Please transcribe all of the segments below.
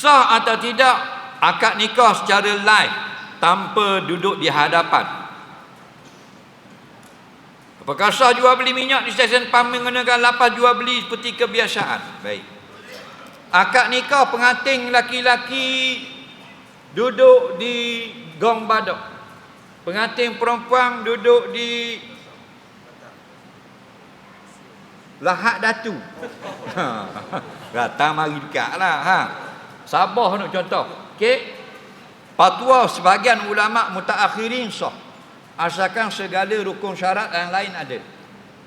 Sah atau tidak akad nikah secara live tanpa duduk di hadapan. Apakah sah jual beli minyak di stesen pam menggunakan lapas jual beli seperti kebiasaan? Baik. Akad nikah pengantin laki-laki duduk di gong badok. Pengantin perempuan duduk di lahat datu. Datang mari dekat lah. Ha. Sabah nak contoh. Okey. Fatwa sebagian ulama mutaakhirin sah. Asalkan segala rukun syarat yang lain ada.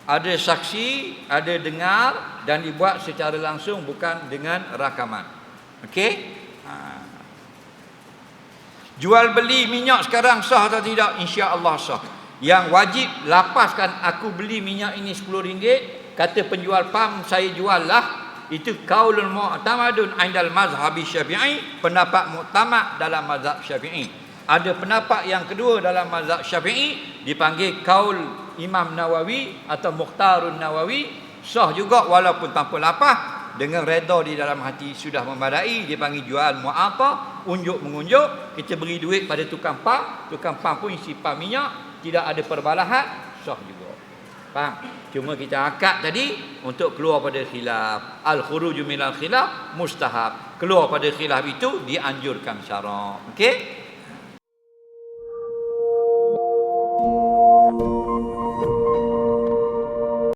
Ada saksi ada dengar dan dibuat secara langsung bukan dengan rakaman. Okey ha. jual beli minyak sekarang sah atau tidak? insya-Allah sah. Yang wajib lapaskan aku beli minyak ini RM10 kata penjual pam saya jual lah itu kaulul mu'tamadun indal mazhab syafi'i pendapat muktamad dalam mazhab syafi'i. Ada pendapat yang kedua dalam mazhab Syafi'i dipanggil kaul Imam Nawawi atau Mukhtarun Nawawi. Sah juga walaupun tanpa lapah dengan redha di dalam hati sudah memadai dia panggil jual mu'ata unjuk mengunjuk kita beri duit pada tukang pam tukang pam pun isi pam minyak tidak ada perbalahan sah juga. Faham cuma kita akad tadi untuk keluar pada khilaf. Al khuruju minal khilaf mustahab. Keluar pada khilaf itu dianjurkan syarak. Okey